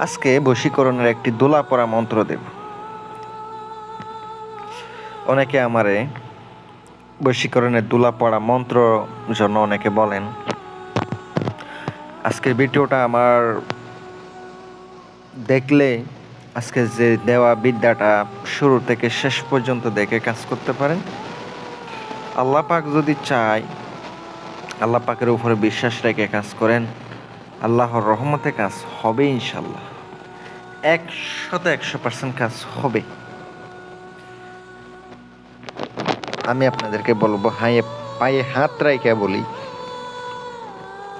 আজকে বশীকরণের একটি দোলা পড়া মন্ত্র দেব। অনেকে আমারে বশীকরণের দোলা পড়া মন্ত্র জন্য অনেকে বলেন, আজকের ভিডিওটা আমার দেখলে আজকে যে দেওয়া বিদ্যাটা শুরু থেকে শেষ পর্যন্ত দেখে কাজ করতে পারেন। আল্লাহ পাক যদি চায়, আল্লাহ পাকের উপরে বিশ্বাস রেখে কাজ করেন। আল্লাহর রহমতে কাজ হবে ইনশাল্লাহ একশত একশো পার্সেন্ট কাজ হবে। আমি আপনাদেরকে বলব, হায়ে পায়ে হাত রাইকা বলি,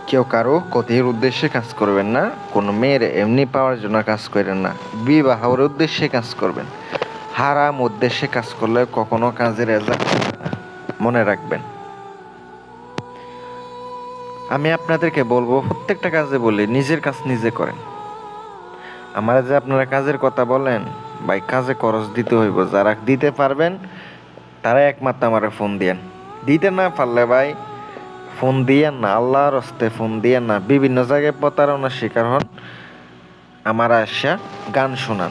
কেউ কারও ক্ষতির উদ্দেশ্যে কাজ করবেন না, কোনো মেয়ের এমনি পাওয়ার জন্য কাজ করেন না, বিবাহর উদ্দেশ্যে কাজ করবেন, হারাম উদ্দেশ্যে কাজ করলে কখনো কাজের রেজাল্ট মনে রাখবেন। আমি আপনাদেরকে বলব, প্রত্যেকটা কাজে বলি, নিজের কাজ নিজে করেন। আমার যে আপনারা কাজের কথা বলেন, ভাই, কাজে খরচ দিতে হইব। যারা দিতে পারবেন, তারা একমাত্র আমার ফোন দিয়েন। দিতে না পারলে, ভাই, ফোন দিয়েন না। আল্লাহর হস্তে ফোন দিয়েন না। বিভিন্ন জায়গায় প্রতারণার শিকার হন। আমার আসা গান শোনান।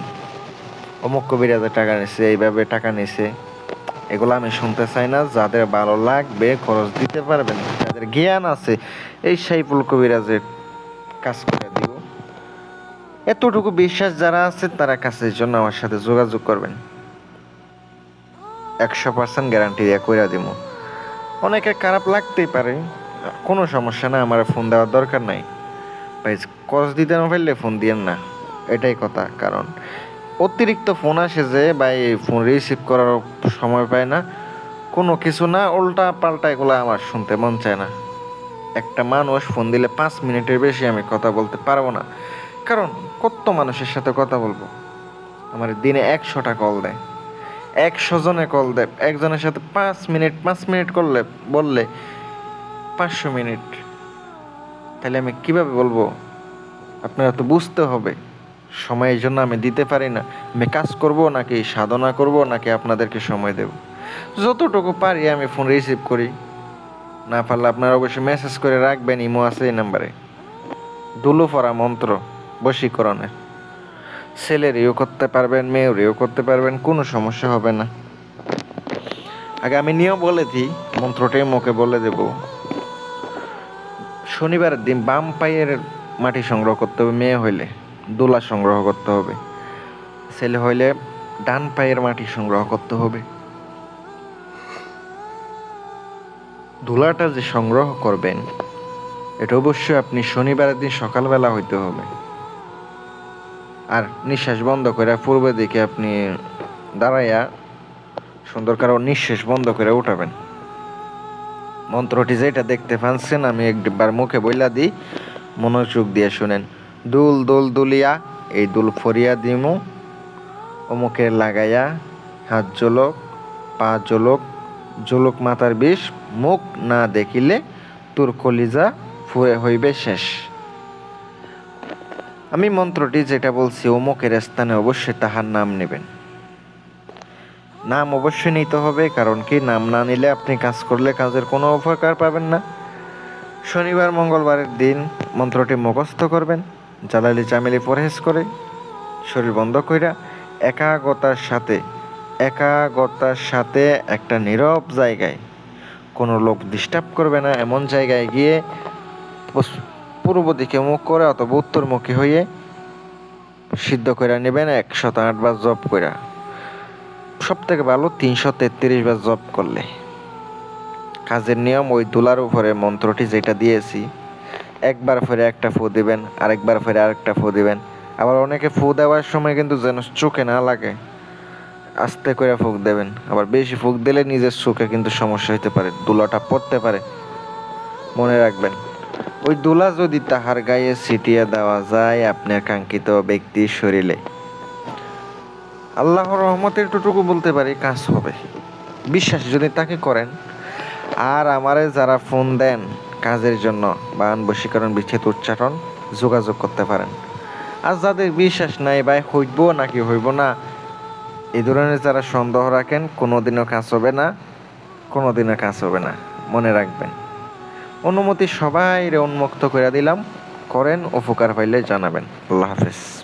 অমুক কবিরাজে টাকা নিছে, এইভাবে টাকা নিছে। এগুলো আমি শুনতে চাই না, যাদের ভালো লাগবে খরচ দিতে পারবেন, যাদের জ্ঞান আছে, এই সাইফুল কবিরাজের কাজ করে দিব। এতটুকু বিশ্বাস যারা আছে, তারা কাছের জন্য আমার সাথে যোগাযোগ করবেন। একশো পার্সেন্ট গ্যারান্টি দিয়ে কইরা দিব। অনেকের খারাপ লাগতেই পারে, কোনো সমস্যা না আমার ফোন দেওয়ার দরকার নাই। ভাই কস দিতে না পারলে ফোন দিয়েন না, এটাই কথা, কারণ অতিরিক্ত ফোন আসে যে, ভাই ফোন রিসিভ করার সময় পায় না। কোনো কিছু না, উল্টা পাল্টা এগুলো আমার শুনতে মন চায় না। একটা মানুষ ফোন দিলে পাঁচ মিনিটের বেশি আমি কথা বলতে পারব না। কারণ কত মানুষের সাথে কথা বলব? আমার দিনে একশোটা কল দেয়। একশো জনে কল দেয়। একজনের সাথে পাঁচ মিনিট পাঁচ মিনিট করলে, বললে পাঁচশো মিনিট। তাহলে আমি কীভাবে বলব? আপনারা তো বুঝতে হবে। সময়ের জন্য আমি দিতে পারি না। আমি কাজ করব নাকি সাধনা করব নাকি আপনাদেরকে সময় দেব? যতটুকু পারি আমি ফোন রিসিভ করি। না পারলে আপনারা অবশ্যই মেসেজ করে রাখবেন, ইমো আছে এই নাম্বারে দুলু পড়া মন্ত্র বশীকরণের ছেলের ইও করতে পারবেন, মেয়ের ইও করতে পারবেন, কোনো সমস্যা হবে না। আগে আমি নিয়ম বলে দিই, মন্ত্রটাই মুখে বলে দেব। শনিবারের দিন বাম পায়ের মাটি সংগ্রহ করতে হবে মেয়ে হইলে। দোলা সংগ্রহ করতে হবে। ছেলে হইলে ডান পায়ের মাটি সংগ্রহ করতে হবে। ধুলাটা যে সংগ্রহ করবেন, এটা অবশ্যই আপনি শনিবারের দিন সকালবেলা হইতে হবে। আর নিঃশ্বাস বন্ধ করে পূর্বের দিকে আপনি দাঁড়াইয়া সুন্দর কারও নিঃশ্বাস বন্ধ করে উঠাবেন। মন্ত্রটি যেটা দেখতে পাচ্ছেন, আমি একবার মুখে বইলা দিই, মনোযোগ দিয়ে শুনেন। দুল দোল দুলিয়া, এই দুল ফরিয়া দিমু। অমুকে লাগাইয়া হাত জলক, পা জলক জলক মাতার বিষ মুখ না দেখিলে তোর কলিজা ফুয়ে হইবে শেষ। আমি মন্ত্রটি যেটা বলছি, অমুকের স্থানে অবশ্যই তাহার নাম নেবেন। নাম অবশ্যই নিতে হবে, কারণ কি নাম না নিলে আপনি কাজ করলে কাজের কোনো উপকার পাবেন না। শনিবার, মঙ্গলবারের দিন মন্ত্রটি মুখস্থ করবেন। জালালি চামেলি পরহেজ করে, শরীর বন্ধ কইরা একাগ্রতার সাথে একাগ্রতার সাথে একটা নীরব জায়গায়, কোনো লোক ডিস্টার্ব করবে না এমন জায়গায় গিয়ে পূর্ব দিকে মুখ করে অথবা উত্তরমুখী হয়ে সিদ্ধ করে নেবেন একশত আটবার জব করে সব থেকে ভালো তিনশো তেত্রিশ বার জব করলে। কাজের নিয়ম ওই তুলার উপরে মন্ত্রটি যেটা দিয়েছি একবার ফেরে একটা ফু দিবেন, আরেকবার ফেরে আরেকটা ফু দিবেন। আবার অনেকে ফু দেওয়ার সময় কিন্তু যেন চোখে না লাগে, আস্তে করে ফুক দেবেন। আবার বেশি ফুক দিলে নিজের চোখে কিন্তু সমস্যা হতে পারে, দুলাটা পড়তে পারে। মনে রাখবেন, ওই দুলা যদি তাহার গায়ে ছিটিয়ে দেওয়া যায় আপনার কাঙ্ক্ষিত ব্যক্তির শরীরে। আল্লাহর রহমতের টুটুকু বলতে পারি, কাজ হবে। বিশ্বাস যদি তাকে করেন, আর আমারে যারা ফোন দেন কাজের জন্য বা বশীকরণ বিচ্ছেদ উচ্চারণ যোগাযোগ করতে পারেন। আর যাদের বিশ্বাস নাই ভাই, হইব নাকি হইব না এই ধরনের যারা সন্দেহ রাখেন, কোনোদিনও কাজ হবে না, কোনোদিনও কাজ হবে না। মনে রাখবেন। অনুমতি সবাই উন্মুক্ত করে দিলাম। করেন, উপকার পাইলে জানাবেন। আল্লাহ হাফেজ।